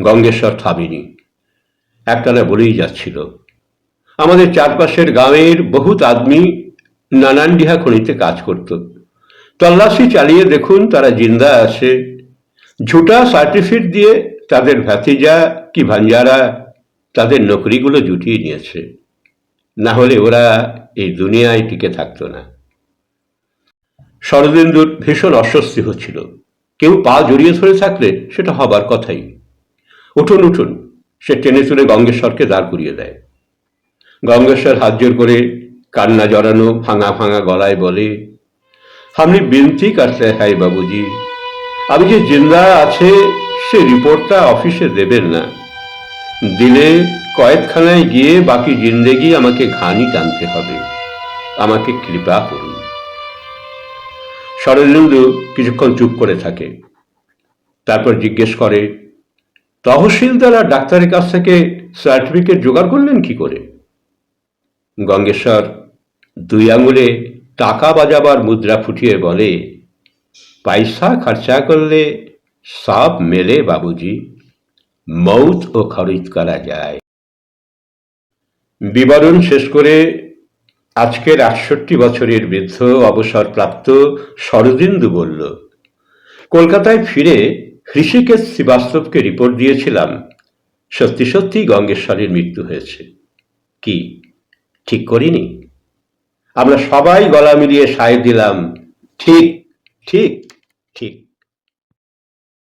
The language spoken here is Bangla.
গঙ্গেশ্বর থামিনি। একটানা বলেই যাচ্ছিল। আমাদের চারপাশের গ্রামের বহুত আদমি নানান ডিহা খনিতে কাজ করত। তল্লাশি চালিয়ে দেখুন তারা জিন্দা আছে। ঝুটা সার্টিফিকেট দিয়ে তাদের ভ্যাতিজা কি ভাঞ্জারা তাদের নকরিগুলো জুটিয়ে নিয়েছে। না হলে ওরা এই দুনিয়ায় টিকে থাকতো না। শরদিন্দুর ভীষণ অস্বস্তি হচ্ছিল। কেউ পা জড়িয়ে ধরে থাকলে সেটা হবার কথাই। উঠুন উঠুন। সে টেনে তুলে গঙ্গেশ্বরকে দাঁড় করিয়ে দেয়। গঙ্গেশ্বর হাত জোর করে কান্না জড়ানো ভাঙা ভাঙা গলায় বলে আপনি বিনতি করতে হাই বাবুজি। আমি যে জিন্দা আছে, সে রিপোর্টটা অফিসে দেবেন না। দিলে কয়েকখানায় গিয়ে বাকি জিন্দেগি আমাকে ঘানি টানতে হবে। আমাকে কৃপা করুন। শরদিন্দু কিছুক্ষণ চুপ করে থাকে। তারপর জিজ্ঞেস করে তহসিলদার আর ডাক্তারের কাছ থেকে সার্টিফিকেট জোগাড় করলেন কি করে? গঙ্গেশ্বর দুই আঙুলে টাকা বাজাবার মুদ্রা ফুটিয়ে বলে, পয়সা খরচা করলে সব মেলে বাবুজি, মৌত ও খরিদ করা যায়। বিবরণ শেষ করে আজকের আটষট্টি বছরের বৃদ্ধ অবসরপ্রাপ্ত শরদিন্দু বলল, কলকাতায় ফিরে হৃষিকেশ শ্রীবাস্তবকে রিপোর্ট দিয়েছিলাম, সত্যি সত্যি গঙ্গেশ্বরীর মৃত্যু হয়েছে। কি? ঠিক করিনি? আমরা সবাই গলা মিলিয়ে সায় দিলাম, ঠিক ঠিক ঠিক।